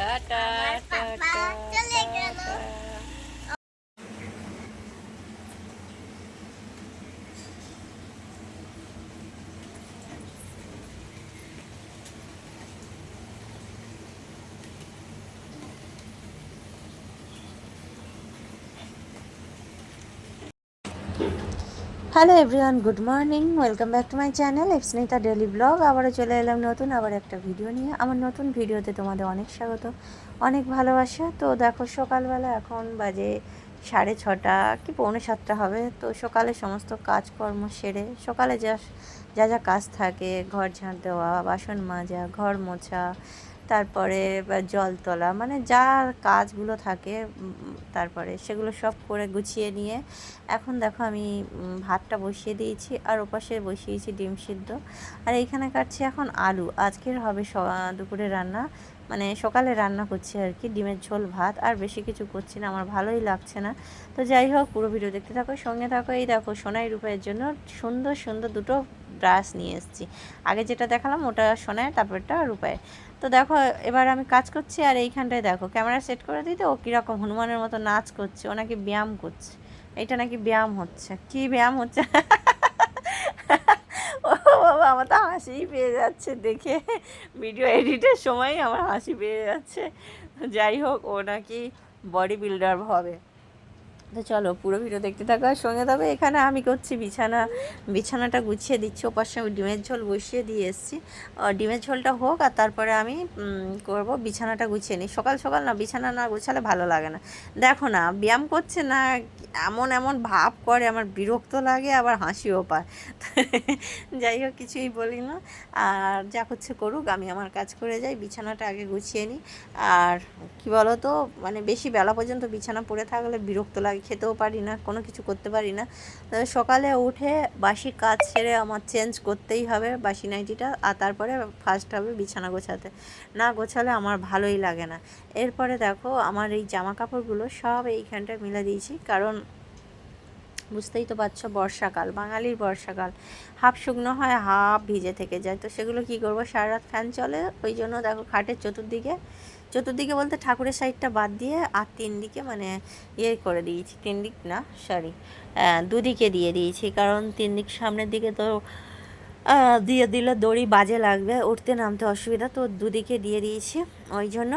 Tata tata চলে গেল। Tata. Hello everyone good morning welcome back to my channel Ipsnita daily blog আবারও চলে এলাম নতুন, আবার একটা ভিডিও নিয়ে। আমার নতুন ভিডিওতে তোমাদের অনেক স্বাগত, অনেক ভালোবাসা। তো দেখো সকালবেলা এখন বাজে সাড়ে ছটা, কি পৌনে সাতটা হবে। তো সকালে সমস্ত কাজকর্ম সেরে, সকালে যা যা যা কাজ থাকে, ঘর ঝাঁট দেওয়া, বাসন মাজা, ঘর মোছা তারপরে জল তোলা মানে যা কাজগুলো থাকে তারপরে সেগুলো সব করে গুছিয়ে নিয়ে, এখন দেখো আমি ভাতটা বসিয়ে দিয়েছি আর ওপাশে বসিয়েছি ডিম সিদ্ধ। আর এইখানে কাটছি এখন আলু। আজকের হবে দুপুরে রান্না। মানে সকালে রান্না করছি আর কি, ডিমের ঝোল, ভাত, আর বেশি কিছু করছি না, আমার ভালোই লাগছে না। তো যাই হোক, পুরো ভিডিও দেখতে থাকো, সঙ্গে থাকো। এই দেখো, সোনাই রূপের জন্য সুন্দর সুন্দর দুটো ব্রাশ নিয়ে এসেছি। আগে যেটা দেখালাম, ওটা সোনায় তারপরটা রূপায় তো দেখো, এবার আমি কাজ করছি, আর এইখানটায় দেখো, ক্যামেরা সেট করে দিতে, ও কীরকম হনুমানের মতো নাচ করছে, ও নাকি ব্যায়াম করছে। এটা নাকি ব্যায়াম হচ্ছে। কি ব্যায়াম হচ্ছে? বাবা আমার তো হাসিই পেয়ে যাচ্ছে দেখে। ভিডিও এডিটের সময় আমার হাসি পেয়ে যাচ্ছে। যাই হোক, ও নাকি বডি বিল্ডার হবে। তো চলো, পুরো ভিডিও দেখতে থাকো আর সঙ্গে থাকো। এখানে আমি করছি বিছানা, বিছানাটা গুছিয়ে দিচ্ছি। ওপাশে আমি ডিমের ঝোল বসিয়ে দিয়ে এসেছি। ডিমের ঝোলটা হোক আর তারপরে আমি করব বিছানাটা গুছিয়ে নিই। সকাল সকাল না, বিছানা না গুছালে ভালো লাগে না। দেখো না, ব্যায়াম করছে না এমন এমন ভাব করে, আমার বিরক্ত লাগে, আবার হাসিও পায়। যাই হোক, কিছুই বলি না। আর যা করছে করুক, আমি আমার কাজ করে যাই, বিছানাটা আগে গুছিয়ে নিই। আর কি বলো তো মানে বেশি বেলা পর্যন্ত বিছানা পড়ে থাকলে বিরক্ত লাগে, খেতেও পারি না, কোনো কিছু করতে পারি না। সকালে উঠে বাসি কাজ সেরে আমার চেঞ্জ করতেই হবে বাসি নাইটিটা, আর তারপরে ফার্স্ট হবে বিছানা গোছাতে। না গোছালে আমার ভালোই লাগে না। এরপরে দেখো, আমার এই জামা কাপড়গুলো সব এইখানটায় মিলে দিয়েছি। কারণ বুঝতেই তো পারছ, বর্ষাকাল, বাঙালির বর্ষাকাল। হাফ শুকনো হয়, হাফ ভিজে থেকে যায়। তো সেগুলো কি করব? সারা রাত ফ্যান চলে, ওই জন্য দেখো খাটের চতুর্দিকে। চতুর্দিকে বলতে ঠাকুরের সাইডটা বাদ দিয়ে আর তিন দিকে মানে ইয়ে করে দিয়েছি। তিন দিক না সরি দুদিকে দিয়ে দিয়েছি। কারণ তিন দিক সামনের দিকে তো দিয়ে দিলে দড়ি বাজে লাগবে, উঠতে নামতে অসুবিধা। তো দুদিকে দিয়ে দিয়েছি। ওই জন্য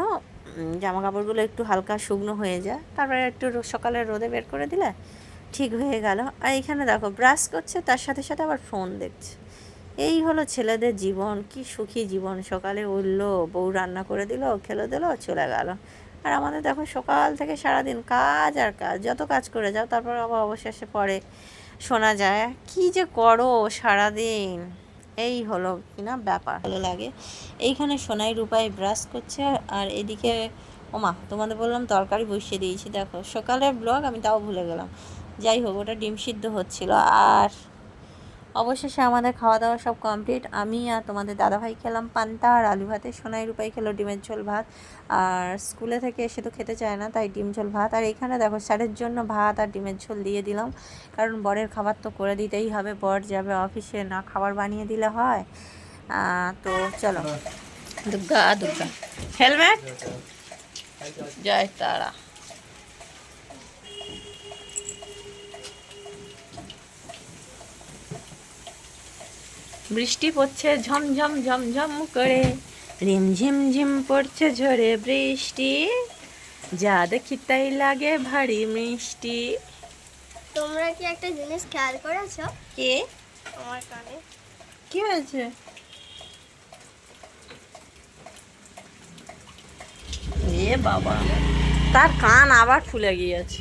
জামা কাপড়গুলো একটু হালকা শুকনো হয়ে যায়। তারপরে একটু সকালে রোদে বের করে দিলে ঠিক হয়ে গেল। আর এখানে দেখো ব্রাশ করছে, তার সাথে সাথে আবার ফোন দেখছে। এই হলো ছেলেদের জীবন, কি সুখী জীবন। সকালে উঠল, বউ রান্না করে দিল, খেলে দিল, চলে গেল। আর আমাদের দেখো, সকাল থেকে সারাদিন কাজ আর কাজ, যত কাজ করে যাও, তারপর আবার অবশেষে পরে শোনা যায়, কি যে করো সারাদিন। এই হলো কিনা ব্যাপার। ভালো লাগে। এইখানে সোনাই রূপায় ব্রাশ করছে, আর এদিকে, ওমা, তোমাদের বললাম তরকারি বসিয়ে দিয়েছি। দেখো, সকালের ব্লগ আমি তাও ভুলে গেলাম। যাই হোক ওটা ডিম সিদ্ধ হচ্ছিল। আর অবশেষে আমাদের খাওয়া দাওয়া সব কমপ্লিট আমি আর তোমাদের দাদাভাই খেলাম পান্তা আর আলু ভাতে। সোনাই রূপাই খেলো ডিমের ঝোল ভাত। আর স্কুলে থেকে এসে তো খেতে চায় না তাই ডিম ঝোল ভাত। আর এখানে দেখো স্যারের জন্য ভাত আর ডিমের ঝোল দিয়ে দিলাম। কারণ বরের খাবার তো করে দিতেই হবে। বর যাবে অফিসে না খাবার বানিয়ে দিলে হয়। তো চলো। দুর্গা দুর্গা হেলমেট জয় তারা। বৃষ্টি পড়ছে ঝমঝম ঝমঝম করে। রিমঝিম ঝিম পড়ছে ঝরে বৃষ্টি। যা দেখি তাই লাগে ভারী মিষ্টি। তোমরা কি একটা জিনিস খেয়াল করেছ? কে? আমার কানে। কি হয়েছে? এ বাবা তার কান আবার ফুলে গিয়েছে।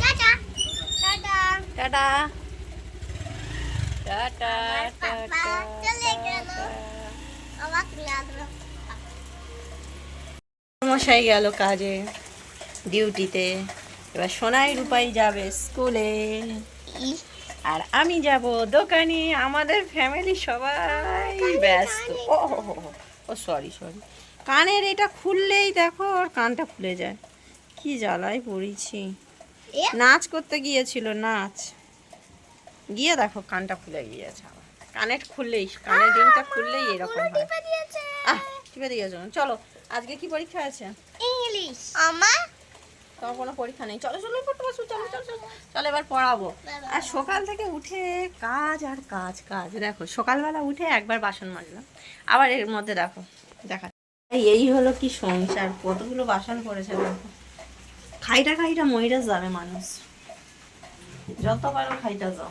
টাটা। টাটা। টাটা। টাটা আমার চলে গেল। আমার লাগল। মশাই গেল কাজে ডিউটিতে। এবার সোনাই রূপাই যাবে স্কুলে। আর আমি যাব দোকানে আমাদের ফ্যামিলি সবাই ব্যস্ত। ও হো হো হো। ও সরি সরি কানের এটা খুললেই দেখো ওর কানটা খুলে যায়। কি জ্বালায় পড়েছি। নাচ করতে গিয়েছিল নাচ। গিয়ে দেখো কানটা খুলে গিয়েছে কানের খুললেই কানের রিংটা খুললেই এরকম হয়। আহ টিপে দিয়েছ চলো আজকে কি পরীক্ষা আছে? ইংলিশ। আমার? তোমার কোনো পরীক্ষা নেই। চলো চলো পড়তে বসো চলো চলো চলো। চলো এবার পড়াবো। আর সকাল থেকে উঠে কাজ আর কাজ কাজ। দেখো সকালবেলা উঠে একবার বাসন মাজলাম। আবার এর মধ্যে দেখো দেখা এই- হলো কি সংসার কতগুলো বাসন পড়েছে দেখো। খাইটা খাইটা মহিরা যাবে মানুষ। যত পারো খাইটা যাও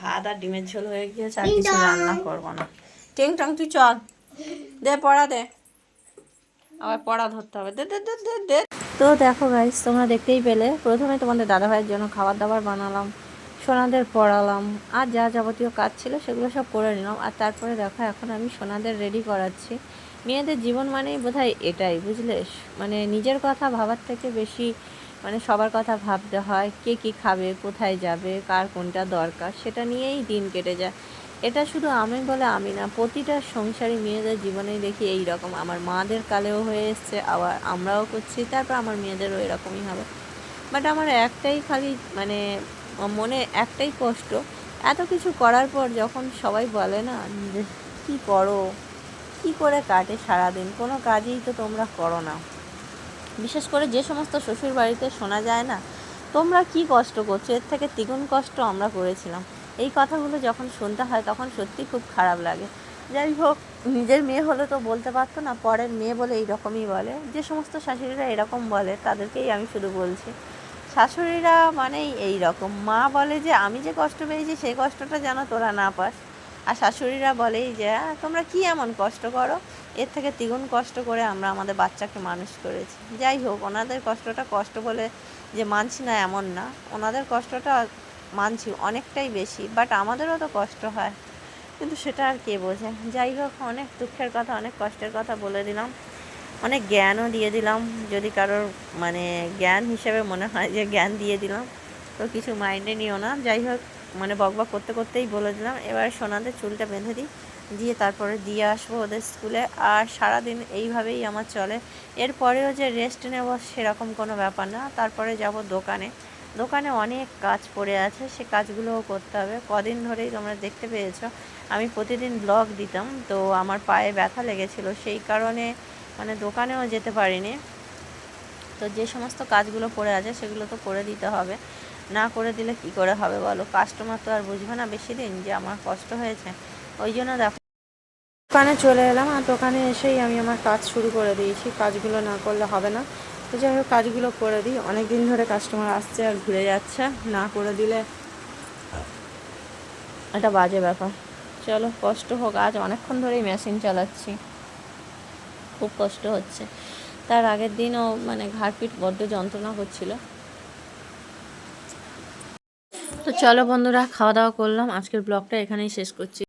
ভাত আর ডিমের ঝোল হয়ে গিয়েছে আর কিছু রান্না করব না। টেং টং তুই চল। দে পড়া দে। আবার পড়া ধরতে হবে। দে দে দে দে দে। তো দেখো গাইস তোমরা দেখতেই পেলে। প্রথমে তোমাদের দাদা ভাইয়ের জন্য খাবার দাবার বানালাম সোনাদের পড়ালাম আর যা যাবতীয় কাজ ছিল সেগুলো সব করে নিলাম। আর তারপরে দেখো এখন আমি সোনাদের রেডি করাচ্ছি। মেয়েদের জীবন মানেই বোধহয় এটাই বুঝলে? মানে নিজের কথা ভাবার থেকে বেশি মানে সবার কথা ভাবতে হয়, কে কি খাবে, কোথায় যাবে, কার কোনটা দরকার, সেটা নিয়েই দিন কেটে যায়। এটা শুধু আমি বলে আমি না, প্রতিটা সংসারী মেয়েদের জীবনেই দেখি এই রকম আমার মাদের কালেও হয়ে এসছে, আবার আমরাও করছি, তারপর আমার মেয়েদেরও এরকমই হবে। বাট আমার একটাই খালি মানে মনে একটাই কষ্ট, এত কিছু করার পর যখন সবাই বলে না যে, কী করো? কী করে কাটে সারাদিন? কোনো কাজই তো তোমরা করো না। বিশেষ করে যে সমস্ত শ্বশুর বাড়িতে শোনা যায় না, তোমরা কি কষ্ট করছ? এর থেকে দ্বিগুণ কষ্ট আমরা করেছিলাম। এই কথাগুলো যখন শুনতে হয়, তখন সত্যি খুব খারাপ লাগে। যাই হোক, নিজের মেয়ে হলে তো বলতে পারতো না, পরের মেয়ে বলে এইরকমই বলে। যে সমস্ত শাশুড়িরা এরকম বলে, তাদেরকেই আমি শুধু বলছি। শাশুড়িরা মানেই এই রকম মা বলে যে, আমি যে কষ্ট পেয়েছি, সেই কষ্টটা যেন তোরা না পাস। আর শাশুড়িরা বলেই যে "আহ, তোমরা কি এমন কষ্ট করো? এর থেকে দ্বিগুণ কষ্ট করে আমরা আমাদের বাচ্চাকে মানুষ করেছি। যাই হোক ওনাদের কষ্টটা কষ্ট বলে যে মানছি না এমন না। ওনাদের কষ্টটা মানছি অনেকটাই বেশি বাট আমাদেরও তো কষ্ট হয়। কিন্তু সেটা আর কে বোঝে? যাই হোক অনেক দুঃখের কথা অনেক কষ্টের কথা বলে দিলাম। অনেক জ্ঞানও দিয়ে দিলাম। যদি কারোর মানে জ্ঞান হিসেবে মনে হয় যে জ্ঞান দিয়ে দিলাম তো কিছু মাইন্ডে নিও না। যাই হোক মানে বকবক করতে করতেই বলে দিলাম। এবার সোনাদের চুলটা বেঁধে দিই, দিয়ে তারপরে দিয়ে আসব ওদের স্কুলে। আর সারাদিন এইভাবেই আমার চলে। এরপরেও যে রেস্ট নেব সেরকম কোনো ব্যাপার না। তারপরে যাব দোকানে। দোকানে অনেক কাজ পড়ে আছে, সে কাজগুলোও করতে হবে। কদিন ধরেই তোমরা দেখতে পেয়েছ, আমি প্রতিদিন ব্লগ দিতাম, তো আমার পায়ে ব্যথা লেগেছিল। সেই কারণে মানে দোকানেও যেতে পারিনি। তো যে সমস্ত কাজগুলো পড়ে আছে সেগুলো তো করে দিতে হবে। না করে দিলে কি করে হবে বলো? কাস্টমার তো আর বুঝবে না বেশি দিন যে আমার কষ্ট হয়েছে। ওই জন্য দেখো। দোকানে চলে এলাম আর দোকানে এসেই আমি আমার কাজ শুরু করে দিয়েছি। কাজগুলো না করলে হবে না। তো যাই হোক, কাজগুলো করে দিই। অনেক দিন ধরে কাস্টমার আসছে আর ঘুরে যাচ্ছে। না করে দিলে এটা বাজে ব্যাপার। চলো, কষ্ট হোক। আজ অনেকক্ষণ ধরেই মেশিন চালাচ্ছি। খুব কষ্ট হচ্ছে। তার আগের দিনও মানে ঘাড়পিট বড্ড যন্ত্রণা হচ্ছিল তো চলো বন্ধুরা খাওয়া দাওয়া করলাম। আজকের ব্লগটা এখানেই শেষ করছি।